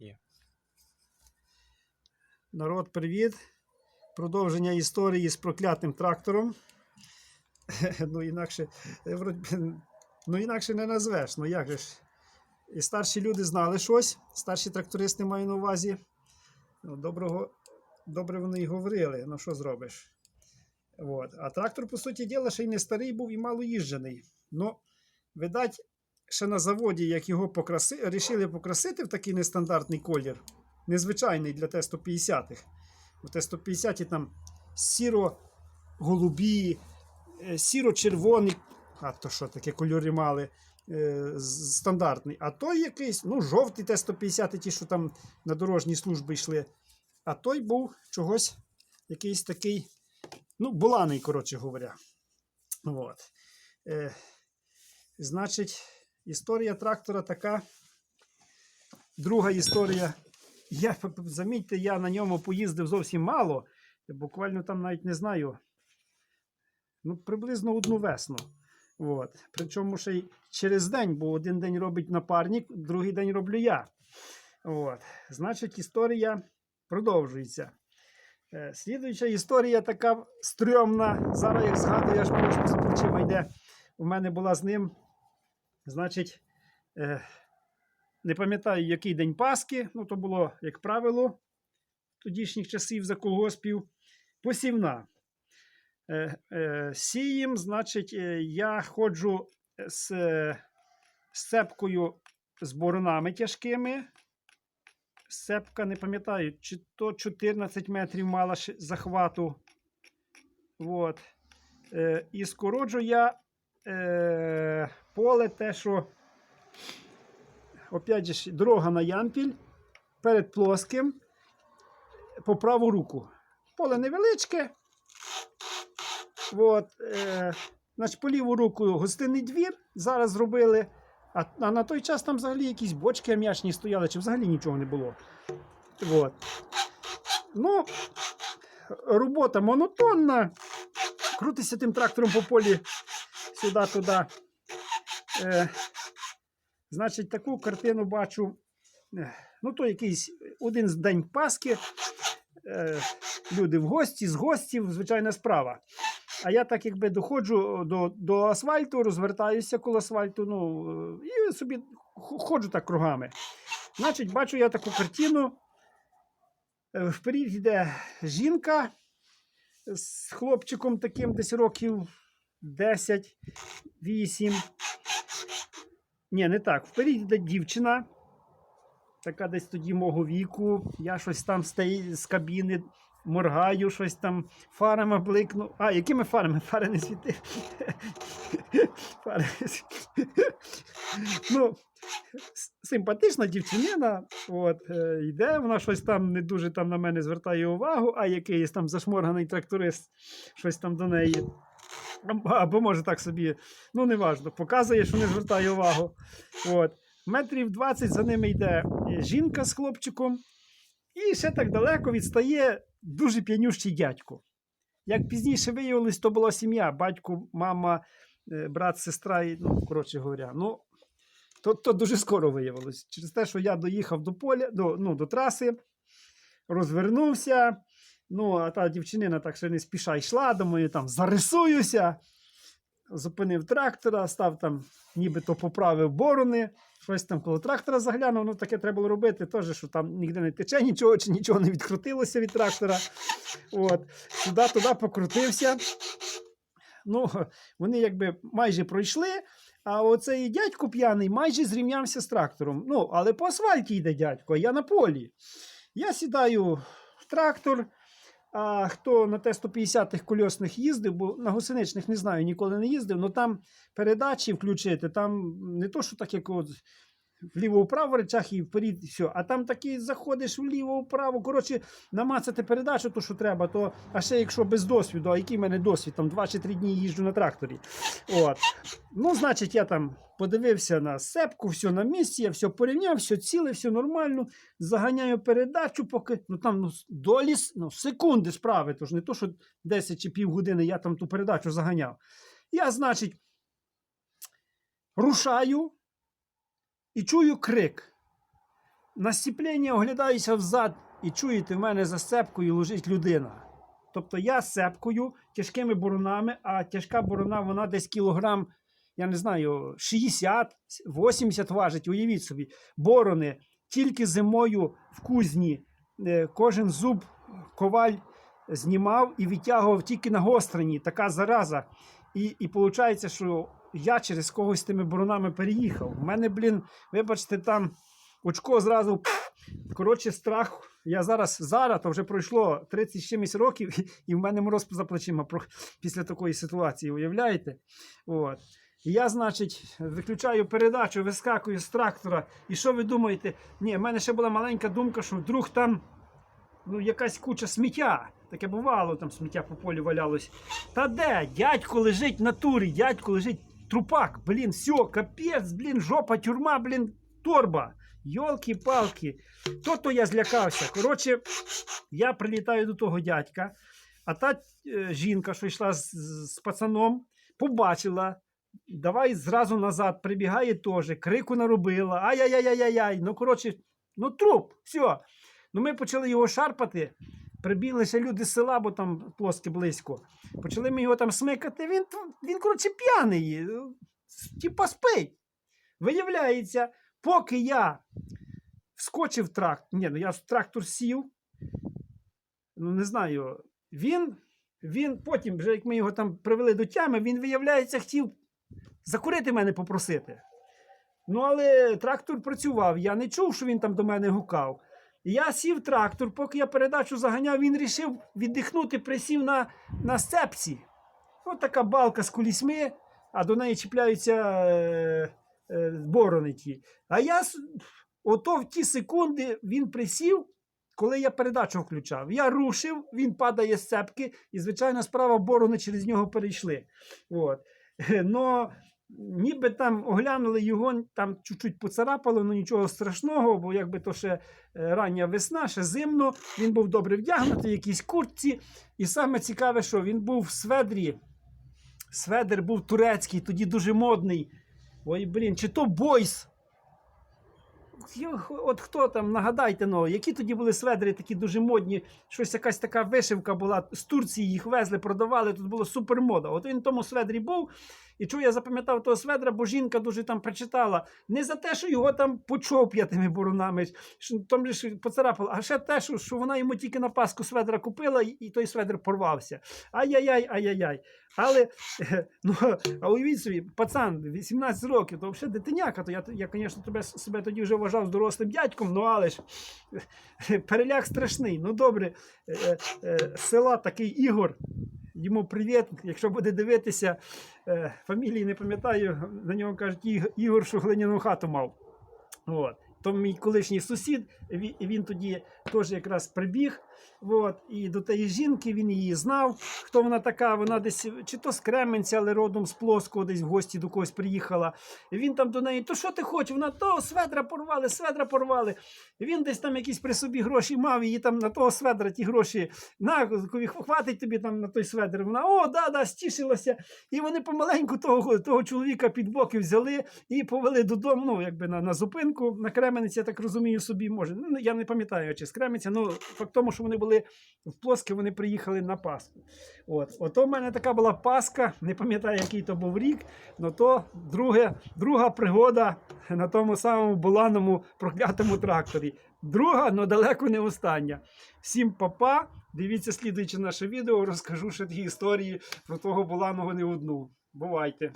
Є. Народ, привіт. Продовження історії з проклятим трактором. ну, інакше, е, ну, інакше не назвеш. Ну як же ж? І старші люди знали щось, старші трактористи маю на увазі. Ну, доброго, добре вони й говорили. Ну що зробиш? От. А трактор, по суті діла, ще й не старий був і мало їжджений. Ну, видать, ще на заводі, як його покраси... рішили покрасити в такий нестандартний колір, незвичайний для Т-150-х. У Т-150 там сіро-голубі, е, сіро-червоний, а то що таке кольори мали, е, стандартний. А той якийсь, ну, жовтий Т-150, ті, що там на дорожні служби йшли. А той був чогось якийсь такий, ну, буланий, коротше говоря. От. Е, значить, історія трактора така. Друга історія. Я, замітьте, я на ньому поїздив зовсім мало. Буквально там навіть не знаю. Ну, приблизно одну весну. От. Причому ще й через день, бо один день робить напарник, другий день роблю я. От. Значить, історія продовжується. Е, Слідуюча історія така стрьомна. Зараз, як згадую, аж просто з плечима йде. У мене була з ним. Значить, е, не пам'ятаю, який день Пасхи. Ну, то було, як правило, тодішніх часів за колгоспів. Посівна. Е, е, сієм, значить, е, я ходжу з е, сцепкою з боронами тяжкими. Сцепка, не пам'ятаю, чи то 14 метрів мала захвату. От. Е, і скороджу я е, поле те, що опять же, дорога на Ямпіль перед плоским по праву руку. Поле невеличке. От, е, значить, по ліву руку гостинний двір зараз зробили. А, а на той час там взагалі якісь бочки ам'ячні стояли, чи взагалі нічого не було. От. Ну, робота монотонна. Крутися тим трактором по полі сюди-туди. Е, значить, таку картину бачу. Е, Ну, то якийсь один з день Пасхи. Е, люди в гості, з гостів, звичайна справа. А я так якби доходжу до, до асфальту, розвертаюся коло асфальту, ну, е, і собі ходжу так кругами. Значить, бачу я таку картину. Е, Вперед йде жінка з хлопчиком таким десь років 10, 8. Ні, не так. Вперед йде дівчина. Така десь тоді мого віку. Я щось там з, з кабіни моргаю, щось там фарами бликну. А, якими фарами? Фари не світи. Фари. Ну, симпатична дівчинина. От, е, йде, вона щось там не дуже там на мене звертає увагу, а якийсь там зашморганий тракторист щось там до неї. Або- Або може так собі, ну неважно, показує, що не звертає увагу. От. Метрів 20 за ними йде е, жінка з хлопчиком, і ще так далеко відстає дуже п'янющий дядько. Як пізніше виявилось, то була сім'я: батько, мама, е, брат, сестра, і, ну, коротше говоря. Ну, то, то дуже скоро виявилось. Через те, що я доїхав до поля, до, ну, до траси, розвернувся. Ну, а та дівчинина так ще не спіша йшла, думаю, там зарисуюся. Зупинив трактора, став там, нібито поправив борони, щось там коло трактора заглянув. Ну, таке треба було робити, теж, що там ніде не тече нічого, чи нічого не відкрутилося від трактора. От. Сюди-туди покрутився. Ну, вони якби майже пройшли, а оцей дядько п'яний майже зрівнявся з трактором. Ну, але по асфальті йде дядько, а я на полі. Я сідаю в трактор. А хто на Т-150-х кольосних їздив, бо на гусеничних не знаю, ніколи не їздив, але там передачі включити, там не то, що так, як от вліво-вправо речах і вперед, і все. А там таки заходиш вліво-вправо. Коротше, намацати передачу, то що треба, то а ще якщо без досвіду, а який в мене досвід, там 2 чи 3 дні їжджу на тракторі. От. Ну, значить, я там подивився на сепку, все на місці, я все порівняв, все ціле, все нормально. Заганяю передачу, поки ну там ну, долі ну, секунди справи, тож не то, що 10 чи півгодини я там ту передачу заганяв. Я, значить, рушаю і чую крик. на сцепління оглядаюся взад і чуєте, в мене за сцепкою лежить людина. Тобто я сцепкою, тяжкими боронами, а тяжка борона, вона десь кілограм, я не знаю, 60-80 важить, уявіть собі, борони. Тільки зимою в кузні е, кожен зуб коваль знімав і відтягував тільки на гострені, така зараза. І, і виходить, що я через когось тими боронами переїхав. У мене, блін, вибачте, там очко зразу. Коротше, страх. Я зараз, зараз, то вже пройшло 30 з чимось років, і в мене мороз за плечима після такої ситуації, уявляєте? От. І я, значить, виключаю передачу, вискакую з трактора. І що ви думаєте? Ні, в мене ще була маленька думка, що вдруг там ну, якась куча сміття. Таке бувало, там сміття по полю валялось. Та де? Дядько лежить в натурі, дядько лежить трупак. Блін, все, капець, блін, жопа, тюрма, блін, торба. Йолки-палки. То-то я злякався. Коротше, я прилітаю до того дядька, а та е, жінка, що йшла з, з пацаном, побачила. Давай зразу назад прибігає теж, крику наробила. Ай-яй-яй-яй-яй. Ну, коротше, ну труп, все. Ну, ми почали його шарпати. Прибігли ще люди з села, бо там плоске близько. Почали ми його там смикати. Він, він коротше, п'яний. е, Типа спить. Виявляється, поки я вскочив в трактор, ні, ну я в трактор сів, ну не знаю, він, він потім, вже як ми його там привели до тями, він, виявляється, хотів закурити мене попросити. Ну, але трактор працював, я не чув, що він там до мене гукав. Я сів трактор, поки я передачу заганяв, він рішив віддихнути, присів на, на сцепці. Ось така балка з кулісьми, а до неї чіпляються е, е, борони ті. А я ото в ті секунди він присів, коли я передачу включав. Я рушив, він падає з цепки, і, звичайно, справа борони через нього перейшли. От. Но ніби там оглянули його, там чуть-чуть поцарапало, ну нічого страшного, бо якби то ще е, рання весна, ще зимно. Він був добре вдягнутий, якійсь куртці. І саме цікаве, що він був в сведрі. Сведер був турецький, тоді дуже модний. Ой, блін, чи то Бойс. От хто там, нагадайте, ну, які тоді були сведри такі дуже модні, щось якась така вишивка була, з Турції їх везли, продавали, тут було супермода. От він в тому сведрі був, і чого я запам'ятав того сведра, бо жінка дуже там прочитала. Не за те, що його там почоп'я тими боронами, що там же ж поцарапало, а ще те, що, що вона йому тільки на Пасху сведра купила, і, той сведр порвався. Ай-яй-яй, ай-яй-яй. Але, е, ну, а уявіть собі, пацан, 18 років, то взагалі дитиняка, то я, я звісно, тебе, себе тоді вже вважав дорослим дядьком, ну але ж е, переляк страшний. Ну добре, е, е, з села такий Ігор. Йому привіт, якщо буде дивитися, е, фамілії не пам'ятаю, на нього кажуть Ігор, що глиняну хату мав. От. То мій колишній сусід, він, він тоді теж якраз прибіг. От, і до тієї жінки він її знав, хто вона така. Вона десь чи то з Кременця, але родом з Плоского, десь в гості до когось приїхала. І він там до неї, то що ти хочеш? Вона то сведра порвали, сведра порвали. І він десь там якісь при собі гроші мав, її там на того сведра ті гроші на хватить тобі там на той сведр. Вона о, да, да, стішилася. І вони помаленьку того, того чоловіка під боки взяли і повели додому, ну, якби на, на зупинку, на Кременець, я так розумію, собі може. Ну, я не пам'ятаю, чи з Кременця, ну факт тому, що вони були в Плоске, вони приїхали на Пасху. От. Ото в мене така була Пасха, не пам'ятаю, який то був рік, але то друге, друга пригода на тому самому буланому проклятому тракторі. Друга, але далеко не остання. Всім папа. Дивіться слідуючи наше відео, розкажу ще такі історії про того буланого не одну. Бувайте!